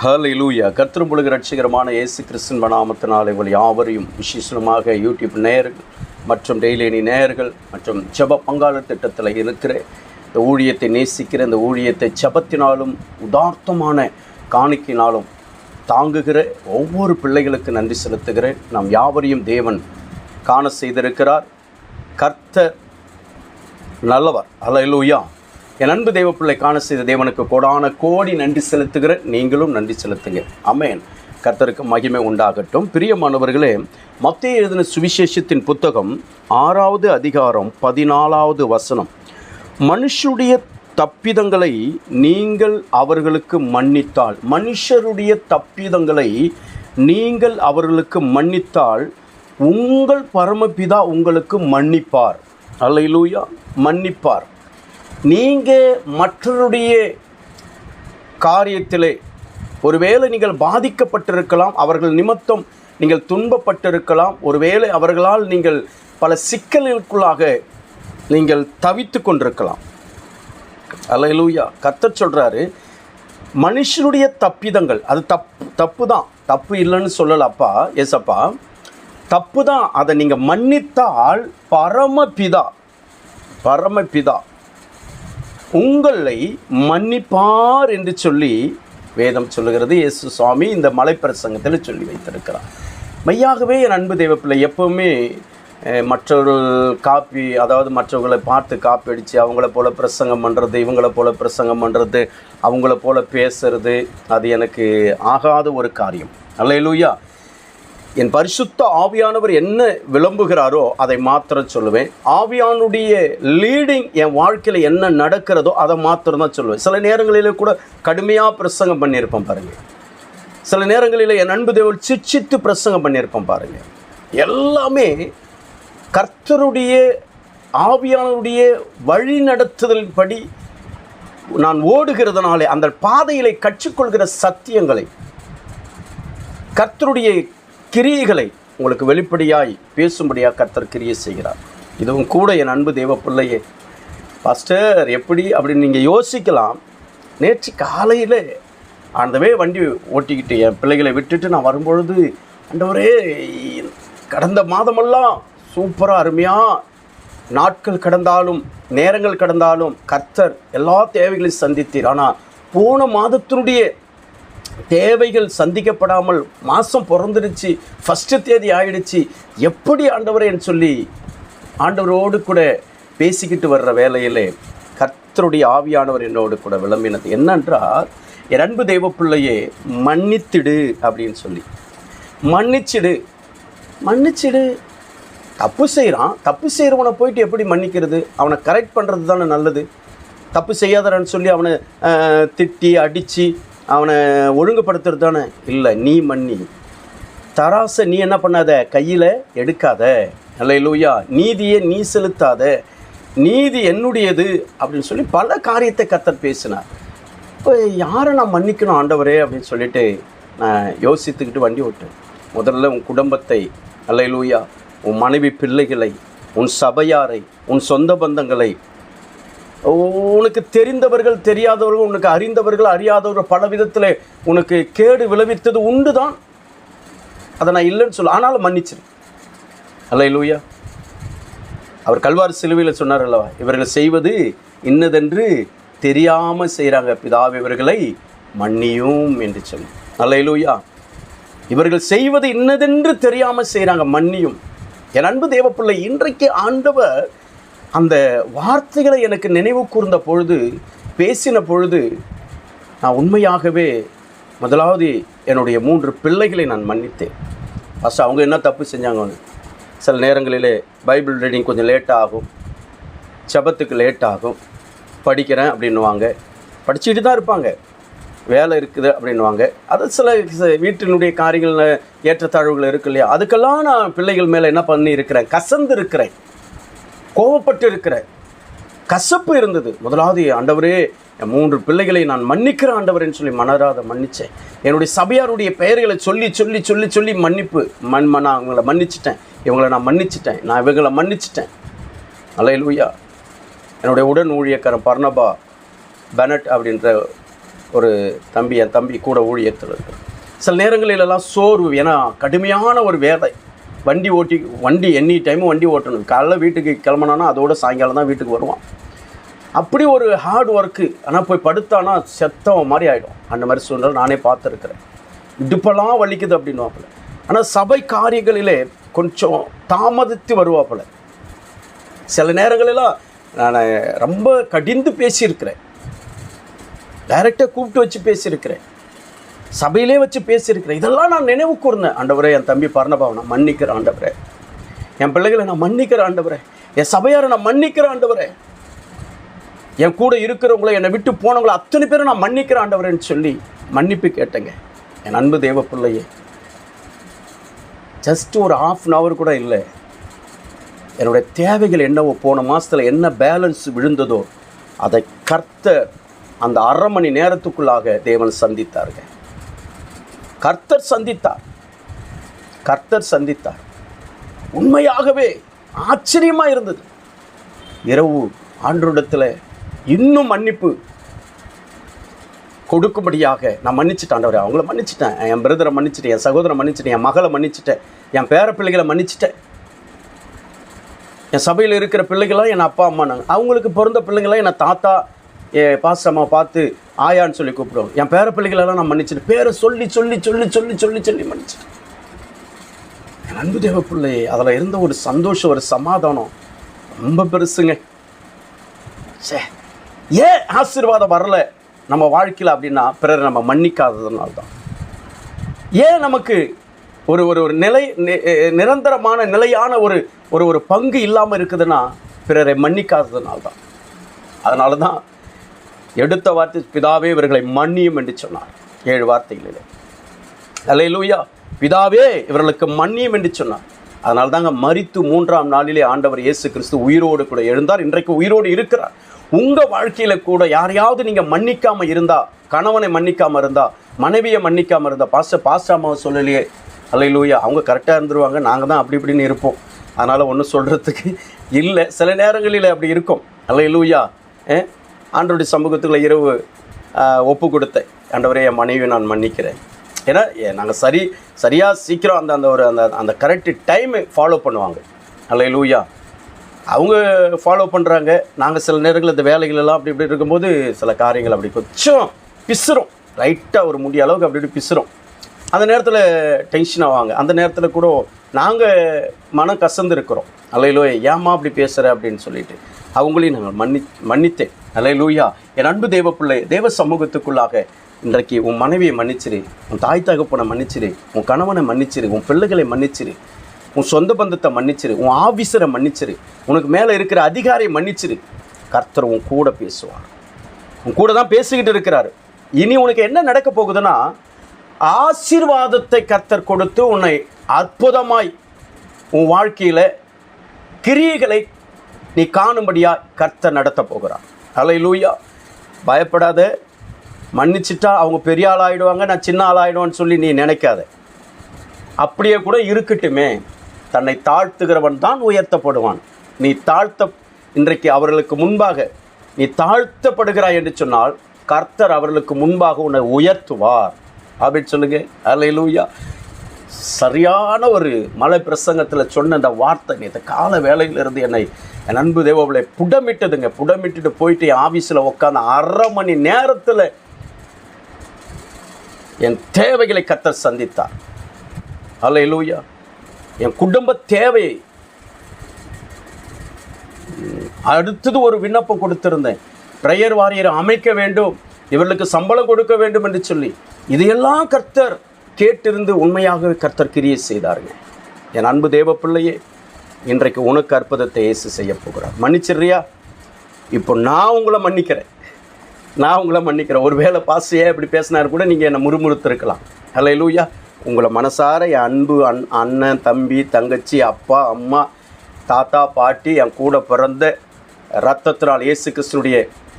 ஹalleluya. கர்த்தரும்புலக ரட்சிகரமான இயேசு கிறிஸ்துவின் நாமத்தினாலே உங்கள் யாவரையும் விசேஷமாக யூடியூப் நேயர்கள் மற்றும் டெய்லியனி நேயர்கள் மற்றும் ஜப பங்காளர் திட்டத்தில் இருக்கிற இந்த ஊழியத்தை நேசிக்கிற இந்த ஊழியத்தை ஜபத்தினாலும் உதார்த்தமான காணிக்கினாலும் தாங்குகிற ஒவ்வொரு பிள்ளைகளுக்கு நன்றி செலுத்துகிறேன். நாம் யாவரையும் தேவன் காண செய்திருக்கிறார். கர்த்தர் நல்லவர். அலையிலூயா என் அன்பு தெய்வ பிள்ளை காண செய்த தேவனுக்கு கோடான கோடி நன்றி செலுத்துகிற நீங்களும் நன்றி செலுத்துங்க. அமேன் கர்த்தருக்கு மகிமை உண்டாகட்டும். பிரியமானவர்களே மத்திய எழுதின சுவிசேஷத்தின் புத்தகம் ஆறாவது அதிகாரம் பதினாலாவது வசனம். மனுஷருடைய தப்பிதங்களை நீங்கள் அவர்களுக்கு மன்னித்தால் மனுஷருடைய தப்பிதங்களை நீங்கள் அவர்களுக்கு மன்னித்தால் உங்கள் பரமபிதா உங்களுக்கு மன்னிப்பார். அல்லையிலூயா மன்னிப்பார். நீங்கள் மற்றவருடைய காரியத்திலே ஒருவேளை நீங்கள் பாதிக்கப்பட்டிருக்கலாம் அவர்கள் நிமித்தம் நீங்கள் துன்பப்பட்டிருக்கலாம் ஒருவேளை அவர்களால் நீங்கள் பல சிக்கல்களுக்குள்ளாக நீங்கள் தவித்து கொண்டிருக்கலாம். அல்லேலூயா. கர்த்தர் சொல்கிறாரு மனுஷனுடைய தப்பிதங்கள் அது தப்பு தப்பு தான் தப்பு இல்லைன்னு சொல்லலப்பா ஏசப்பா. தப்பு தான் அதை நீங்கள் மன்னித்தால் பரமபிதா பரமபிதா. உங்களை மன்னிப்பார் என்று சொல்லி வேதம் சொல்லுகிறது. இயேசு சுவாமி இந்த மலைப்பிரசங்கத்தில் சொல்லி வைத்திருக்கிறார். மையாகவே என் அன்பு தெய்வப்பிள்ளை எப்போவுமே மற்றவர்கள் காப்பி அதாவது மற்றவர்களை பார்த்து காப்பி அடித்து அவங்கள போல் பிரசங்கம் பண்ணுறது இவங்கள போல் பிரசங்கம் பண்ணுறது அவங்கள போல் பேசுறது அது எனக்கு ஆகாத ஒரு காரியம். அல்ல லூயா என் பரிசுத்த ஆவியானவர் என்ன விளம்புகிறாரோ அதை மாத்திர சொல்லுவேன். ஆவியானுடைய லீடிங் என் வாழ்க்கையில் என்ன நடக்கிறதோ அதை மாத்திரம் தான் சொல்லுவேன். சில நேரங்களிலே கூட கடுமையாக பிரசங்கம் பண்ணியிருப்பேன் பாருங்கள் சில நேரங்களில் என் அன்பு தேவன் சிச்சித்து பிரசங்கம் பண்ணியிருப்பேன் பாருங்கள் எல்லாமே கர்த்தருடைய ஆவியானுடைய வழி நடத்துதலின்படி நான் ஓடுகிறதுனாலே அந்த பாதையிலே கற்றுக்கொள்கிற சத்தியங்களை கர்த்தருடைய கிரியைகளை உங்களுக்கு வெளிப்படையாய் பேசும்படியாக கர்த்தர் கிரியை செய்கிறார். இதுவும் கூட என் அன்பு தெய்வ பிள்ளையே பாஸ்டர் எப்படி அப்படின்னு நீங்கள் யோசிக்கலாம். நேற்று காலையில் ஆண்டவே வண்டி ஓட்டிக்கிட்டு என் பிள்ளைகளை விட்டுட்டு நான் வரும்பொழுது ஆண்டவரே கடந்த மாதமெல்லாம் சூப்பராக அருமையாக நாட்கள் கடந்தாலும் நேரங்கள் கடந்தாலும் கர்த்தர் எல்லா தேவைகளையும் சந்தித்தீர். ஆனால் போன மாதத்தினுடைய தேவைகள் சந்திக்கப்படாமல் மாதம் பிறந்துருச்சு ஃபஸ்ட்டு தேதி ஆயிடுச்சு. எப்படி ஆண்டவரேன்னு சொல்லி ஆண்டவரோடு கூட பேசிக்கிட்டு வர்ற வேலையிலே கர்த்தருடைய ஆவியானவர் என்னோடு கூட விளம்பினது. என்னென்றால் என் அன்பு தெய்வ பிள்ளையே மன்னித்திடு அப்படின்னு சொல்லி. மன்னிச்சிடு. மன்னிச்சிடு. தப்பு செய்கிறான் தப்பு செய்கிறவனை போயிட்டு எப்படி மன்னிக்கிறது? அவனை கரெக்ட் பண்ணுறது தானே நல்லது. தப்பு செய்யாதடான்னு சொல்லி அவனை திட்டி அடித்து அவனை ஒழுங்குபடுத்துறது தானே? இல்லை நீ மன்னி. தராசை நீ என்ன பண்ணாத? கையில் எடுக்காத. அல்லையிலூயா நீதியை நீ செலுத்தாத. நீதி என்னுடையது அப்படின்னு சொல்லி பல காரியத்தை கத்தர் பேசினார். இப்போ யாரை நான் மன்னிக்கணும் ஆண்டவரே? அப்படின்னு சொல்லிட்டு நான் யோசித்துக்கிட்டு வண்டி ஓட்டேன் முதல்ல உன் குடும்பத்தை அல்லையிலூயா உன் மனைவி பிள்ளைகளை உன் சபையாரை உன் சொந்த பந்தங்களை உனக்கு தெரிந்தவர்கள் தெரியாதவர்கள் உனக்கு அறிந்தவர்கள் அறியாதவர்கள் பல விதத்தில் உனக்கு கேடு விளைவித்தது உண்டு தான் அதை நான் இல்லைன்னு சொல்ல. ஆனாலும் மன்னிச்சிரு. அல்ல இல்லையா அவர் கல்வார் சிலுவையில் சொன்னார் அல்லவா இவர்கள் செய்வது? இன்னதென்று தெரியாமல் செய்கிறாங்க பிதாவ் இவர்களை மன்னியும் என்று சொல்லி அல்ல லூயா இவர்கள் செய்வது இன்னதென்று தெரியாமல் செய்கிறாங்க மன்னியும். என் அன்பு தேவப்பிள்ளை இன்றைக்கு ஆண்டவர் அந்த வார்த்தைகளை எனக்கு நினைவு கூர்ந்த பொழுது பேசின பொழுது நான் உண்மையாகவே முதலாவது என்னுடைய மூன்று பிள்ளைகளை நான் மன்னித்தேன். ஃபஸ்ட் அவங்க என்ன தப்பு செஞ்சாங்க சில நேரங்களிலே பைபிள் ரீடிங் கொஞ்சம் லேட் ஆகும். லேட்டாகும் லேட் ஆகும். படிக்கிறேன் அப்படின்னுவாங்க. படிச்சுட்டு தான் இருப்பாங்க. வேலை இருக்குது அப்படின்வாங்க அது சில வீட்டினுடைய காரியங்கள் ஏற்றத்தாழ்வுகள் இருக்கு இல்லையா? அதுக்கெல்லாம் நான் பிள்ளைகள் மேலே என்ன பண்ணி இருக்கிறேன் கசந்து இருக்கிறேன். கோவப்பட்டு இருக்கிற கசப்பு இருந்தது. முதலாவது ஆண்டவரே என் மூன்று பிள்ளைகளை நான் மன்னிக்கிற ஆண்டவரேன்னு சொல்லி மனராத மன்னித்தேன் என்னுடைய சபையாருடைய பெயர்களை சொல்லி சொல்லி சொல்லி சொல்லி மன்னிப்பு மண் நான் அவங்கள மன்னிச்சிட்டேன். இவங்களை நான் மன்னிச்சிட்டேன். நான் இவங்களை மன்னிச்சிட்டேன். அலையலூயா. என்னுடைய உடன் ஊழியக்காரன் பர்ணபா பெனட் அப்படின்ற ஒரு தம்பி என் தம்பி கூட ஊழியத்தில் இருக்கிறார் சில நேரங்களிலெல்லாம் சோர்வு ஏன்னா கடுமையான ஒரு வேதை. வண்டி ஓட்டி வண்டி எனி டைமும் வண்டி ஓட்டணும். காலைல வீட்டுக்கு கிளம்பினானா அதோட சாயங்காலம் தான் வீட்டுக்கு வருவான். அப்படி ஒரு ஹார்ட் ஒர்க்கு ஆனால் போய் படுத்தானா செத்தவன் மாதிரி ஆகிடும் அந்த மாதிரி சூழ்நிலை நானே பார்த்துருக்குறேன். இடுப்பெல்லாம் வலிக்குது அப்படின்னுவாப்புல. ஆனால் சபை காரியங்களிலே கொஞ்சம் தாமதித்து வருவாப்புல. சில நேரங்களெல்லாம் நான் ரொம்ப கடிந்து பேசியிருக்கிறேன். டைரெக்டாக கூப்பிட்டு வச்சு பேசியிருக்கிறேன். சபையிலே வச்சு பேசியிருக்கிறேன் இதெல்லாம் நான் நினைவு கூர்ந்தேன். ஆண்டவரே என் தம்பி பரணபாவை நான் மன்னிக்கிறேன் ஆண்டவரே. என் பிள்ளைகளை நான் மன்னிக்கிறேன் ஆண்டவரே. என் சபையாரை நான் மன்னிக்கிறேன் ஆண்டவரே. என் கூட இருக்கிறவங்கள என்னை விட்டு போனவங்கள அத்தனை பேரும் நான் மன்னிக்கிறேன் ஆண்டவரேன்னு சொல்லி மன்னிப்பு கேட்டேங்க. என் அன்பு தேவ பிள்ளையே. ஜஸ்ட் ஒரு ஆஃப் அன் ஹவர் கூட இல்லை. என்னுடைய தேவைகள் என்னவோ போன மாதத்தில் என்ன பேலன்ஸ் விழுந்ததோ அதை கர்த்த அந்த அரை மணி நேரத்துக்குள்ளாக தேவன் சந்தித்தார்கள் கர்த்தர் சந்தித்தார். கர்த்தர் சந்தித்தார். உண்மையாகவே ஆச்சரியமாக இருந்தது. இரவு ஆண்டோடத்தில் இன்னும் மன்னிப்பு கொடுக்கும்படியாக நான் மன்னிச்சிட்டேன் ஆண்டவரே. அவங்கள மன்னிச்சிட்டேன். என் பிரதரை மன்னிச்சிட்டேன் என் சகோதரை மன்னிச்சிட்டேன் என் மகளை மன்னிச்சிட்டேன் என் பேர பிள்ளைகளை மன்னிச்சிட்டேன். என் சபையில் இருக்கிற பிள்ளைகளாம் என் அப்பா அம்மா நாங்கள் அவங்களுக்கு பிறந்த பிள்ளைங்களாம் என் தாத்தா என் பாசம்மா பார்த்து ஆயான்னு சொல்லி கூப்பிடுவோம். என் பேர பிள்ளைகளெல்லாம் நான் மன்னிச்சிட்டேன் பேரை சொல்லி சொல்லி சொல்லி சொல்லி சொல்லி சொல்லி மன்னிச்சிட்டேன் என் அன்பு தேவ பிள்ளை அதில் இருந்த ஒரு சந்தோஷம் ஒரு சமாதானம் ரொம்ப பெருசுங்க. சே ஏன் ஆசீர்வாதம் வரல. நம்ம வாழ்க்கையில் அப்படின்னா பிறரை நம்ம மன்னிக்காததுனால தான் ஏன் நமக்கு ஒரு ஒரு ஒரு நிலை நி- நிரந்தரமான நிலையான ஒரு ஒரு ஒரு பங்கு இல்லாமல் இருக்குதுன்னா பிறரை மன்னிக்காததுனால தான் அதனால தான் எடுத்த வார்த்தை பிதாவே இவர்களை மன்னியும் என்று சொன்னார். ஏழு வார்த்தைகளிலே. அல்லேலூயா. பிதாவே இவர்களுக்கு மன்னியும் என்று சொன்னார். அதனால் தாங்க மறித்து மூன்றாம் நாளிலே ஆண்டவர் இயேசு கிறிஸ்து உயிரோடு கூட எழுந்தார். இன்றைக்கு உயிரோடு இருக்கிறார். உங்கள் வாழ்க்கையில் கூட யாரையாவது நீங்கள் மன்னிக்காமல் இருந்தா கணவனை மன்னிக்காமல் இருந்தா மனைவியை மன்னிக்காமல் இருந்தா பாஸ்டர் பாஸ்டர் அம்மாவை சொல்லலையே. அல்லையிலூயா அவங்க கரெக்டாக இருந்துருவாங்க. நாங்கள் தான் அப்படி இப்படின்னு இருப்போம். அதனால் ஒன்றும் சொல்கிறதுக்கு இல்லை. சில நேரங்களில் அப்படி இருக்கும். அல்லையிலூயா ஆண்டோடைய சமூகத்துக்குள்ள இரவு ஒப்பு கொடுத்தேன் ஆண்டவரே என் மனைவியை நான் மன்னிக்கிறேன். ஏன்னா நாங்கள் சரி சரியாக சீக்கிரம் அந்த அந்த ஒரு அந்த அந்த கரெக்ட் டைமை ஃபாலோ பண்ணுவாங்க. அல்லையிலூயா அவங்க ஃபாலோ பண்ணுறாங்க நாங்கள் சில நேரங்களில் இந்த வேலைகளெல்லாம் அப்படி இப்படி இருக்கும்போது சில காரியங்கள் அப்படி கொஞ்சம் பிசுறோம். லைட்டாக ஒரு முடிய அளவுக்கு அப்படி இப்படி பிசுறோம். அந்த நேரத்தில் டென்ஷன் ஆவாங்க. அந்த நேரத்தில் கூட நாங்கள் மனம் கசந்து இருக்கிறோம். அலையிலோ ஏம்மா அப்படி பேசுகிற அப்படின்னு சொல்லிட்டு. அவங்களையும் நாங்கள் மன்னி மன்னித்தேன். அலையிலூயா என் அன்பு தேவ பிள்ளை தேவ சமூகத்துக்குள்ளாக இன்றைக்கு உன் மனைவியை மன்னிச்சிரு உன் தாய் தகப்பனை மன்னிச்சிரு உன் கணவனை மன்னிச்சிரு உன் பிள்ளைகளை மன்னிச்சிரு உன் சொந்த பந்தத்தை மன்னிச்சிரு உன் ஆஃபீஸரை மன்னிச்சிரு உனக்கு மேலே இருக்கிற அதிகாரியை மன்னிச்சிரு. கர்த்தர் உன் கூட பேசுவார். உன் கூட தான் பேசிக்கிட்டு இருக்கிறாரு. இனி உனக்கு என்ன நடக்க போகுதுன்னா ஆசீர்வாதத்தை கர்த்தர் கொடுத்து உன்னை அற்புதமாய் உன் வாழ்க்கையில் கிரியைகளை நீ காணும்படியா கர்த்தர் நடத்த போகிறார். லூயா பயப்படாத. மன்னிச்சிட்டா அவங்க பெரிய ஆள் ஆகிடுவாங்க நான் சின்ன ஆள் ஆகிடுவான்னு சொல்லி நீ நினைக்காத. அப்படியே கூட இருக்கட்டுமே. தன்னை தாழ்த்துகிறவன் தான் உயர்த்தப்படுவான். நீ தாழ்த்த இன்றைக்கு அவர்களுக்கு முன்பாக நீ தாழ்த்தப்படுகிறாய் என்று சொன்னால் கர்த்தர் அவர்களுக்கு முன்பாக உன்னை உயர்த்துவார். அப்படின்னு சொல்லுங்க. லூயா சரியான ஒரு மலை பிரசங்கத்தில் சொன்ன அந்த வார்த்தை இந்த கால வேலையிலிருந்து என்னை என் அன்பு தேவவளை புடமிட்டதுங்க. புடமிட்டுட்டு போயிட்டு என் ஆஃபீஸில் உட்காந்து அரை மணி நேரத்தில் என் தேவைகளை கத்தர் சந்தித்தார். அல்லேலூயா என் குடும்ப தேவையை அடுத்தது ஒரு விண்ணப்பம் கொடுத்திருந்தேன். ப்ரேயர் வாரியரை அமைக்க வேண்டும். இவர்களுக்கு சம்பளம் கொடுக்க வேண்டும் என்று சொல்லி. இதையெல்லாம் கர்த்தர் கேட்டிருந்து உண்மையாகவே கர்த்தர் கிரியை செய்தாருங்க என் அன்பு தேவ பிள்ளையே இன்றைக்கு உனக்கு அற்புதத்தை இயேசு செய்ய போகிறார். மன்னிச்சிடுறியா? இப்போ நான் உங்களை மன்னிக்கிறேன். நான் உங்களை மன்னிக்கிறேன். ஒருவேளை பாஸ் இப்படி பேசினார் கூட நீங்கள் என்னை முறுமுறுத்திருக்கலாம். ஹலோ லூயா உங்களை மனசார என் அன்பு அண் அண்ணன் தம்பி தங்கச்சி அப்பா அம்மா தாத்தா பாட்டி என் கூட பிறந்த ரத்தத்தினால் இயேசு கிருஷ்ணனுடைய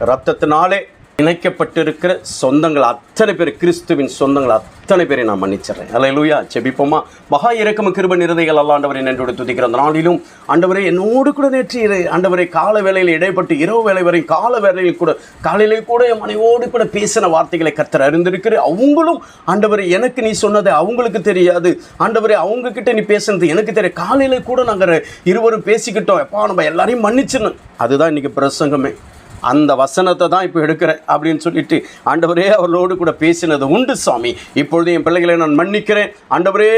ரத்தத்தினாலே இணைக்கப்பட்டிருக்கிற சொந்தங்கள் அத்தனை பேர் கிறிஸ்துவின் சொந்தங்கள் அத்தனை பேரை நான் மன்னிச்சிடுறேன். அல்லேலூயா செபிப்போமா மகா இறக்கம் கிருப நிறதைகள் அல்ல ஆண்டவரை நன்றோடு துதிக்கிற அந்த நாளிலும் ஆண்டவரை என்னோடு கூட நேற்று ஆண்டவரை கால வேளையில் இடைப்பட்டு இரவு வேலை வரை கால வேலையில் கூட காலையிலே கூட என் மனைவோடு கூட பேசின வார்த்தைகளை கத்தர் அறிந்திருக்கிற அவங்களும் ஆண்டவரை எனக்கு நீ சொன்னது அவங்களுக்கு தெரியாது. ஆண்டவரை அவங்க கிட்ட நீ பேசுனது எனக்கு தெரியும் காலையில கூட நாங்கள் இருவரும் பேசிக்கிட்டோம். எப்பா நம்ம எல்லாரையும் மன்னிச்சிடணும். அதுதான் இன்னைக்கு பிரசங்கமே. அந்த வசனத்தை தான் இப்போ எடுக்கிறேன் அப்படின்னு சொல்லிட்டு ஆண்டவரே அவர்களோடு கூட பேசினது உண்டு சாமி. இப்பொழுது என் பிள்ளைகளை நான் மன்னிக்கிறேன். ஆண்டவரே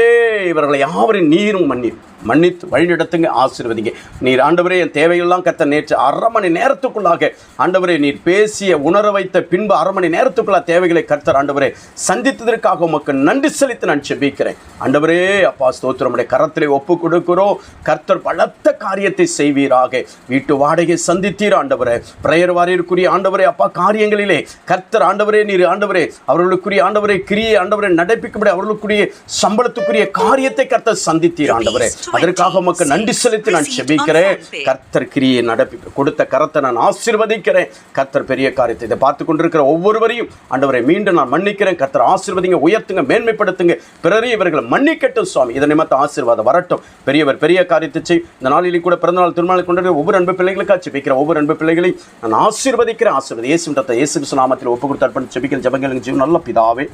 இவர்களை யாவரின் நீரும் மன்னி மன்னித்து வழிநடத்துங்க ஆசீர்வதிங்க. நீர் ஆண்டவரே என் தேவையெல்லாம் கத்த நேற்று அரை மணி நேரத்துக்குள்ளாக ஆண்டவரே நீர் பேசிய உணர வைத்த பின்பு அரை மணி நேரத்துக்குள்ளாக தேவைகளை கர்த்தர் ஆண்டவரே சந்தித்ததற்காக உமக்கு நன்றி செலுத்தி நான் செபிக்கிறேன். ஆண்டவரே அப்பா ஸ்தோத்திரமுடைய கரத்திலே ஒப்பு கொடுக்கிறோம். கர்த்தர் பலத்த காரியத்தை செய்வீராக. வீட்டு வாடகை சந்தித்தீர் ஆண்டவரே. பிரேயர் வாரியருக்குரிய ஆண்டவரே அப்பா காரியங்களிலே கர்த்தர் ஆண்டவரே நீர் ஆண்டவரே அவர்களுக்குரிய ஆண்டவரே கிரியை ஆண்டவரை நடப்பிக்கும்படி அவர்களுக்குரிய சம்பளத்துக்குரிய காரியத்தை கர்த்தர் சந்தித்தீர் ஆண்டவரே. அதற்காக உமக்கு நன்றி செலுத்தி நான் செபிக்கிறேன். கர்த்தர் கிரியை நடப்பி கொடுத்த கரத்தை நான் ஆசீர்வதிக்கிறேன். கர்த்தர் பெரிய காரியத்தை இதை பார்த்து கொண்டிருக்கிற ஒவ்வொருவரையும் ஆண்டவரை மீண்டும் நான் மன்னிக்கிறேன். கர்த்தர் ஆசீர்வதிங்க உயர்த்துங்க மேன்மைப்படுத்துங்க. பிறரையும் இவர்களை மன்னிக்கட்டும் சுவாமி. இதன் நிமித்தம் ஆசீர்வாதம் வரட்டும். பெரியவர் பெரிய காரியத்தை செய் இந்த நாளிலே கூட பிறந்தநாள் திருமணம் கொண்டு ஒவ்வொரு அன்பு பிள்ளைகளுக்காக செபிக்கிற ஒவ்வொரு அன்பு பிள்ளைகளையும் நான் ஆசீர்வதிக்கிறேன். ஆசீர்வதி இயேசு தத்த இயேசு நாமத்தில் ஒப்பு கொடுத்து அர்ப்பணம் செபிக்கிற ஜபங்கள் ஜீவன். நல்ல பிதாவே.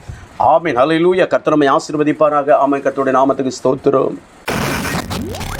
ஆமென். ஹalleluya. கர்த்தர் நம்மை ஆசீர்வதிப்பாராக. ஆமென். கர்த்தருடைய நாமத்துக்கு ஸ்தோத்திரம். Whoa!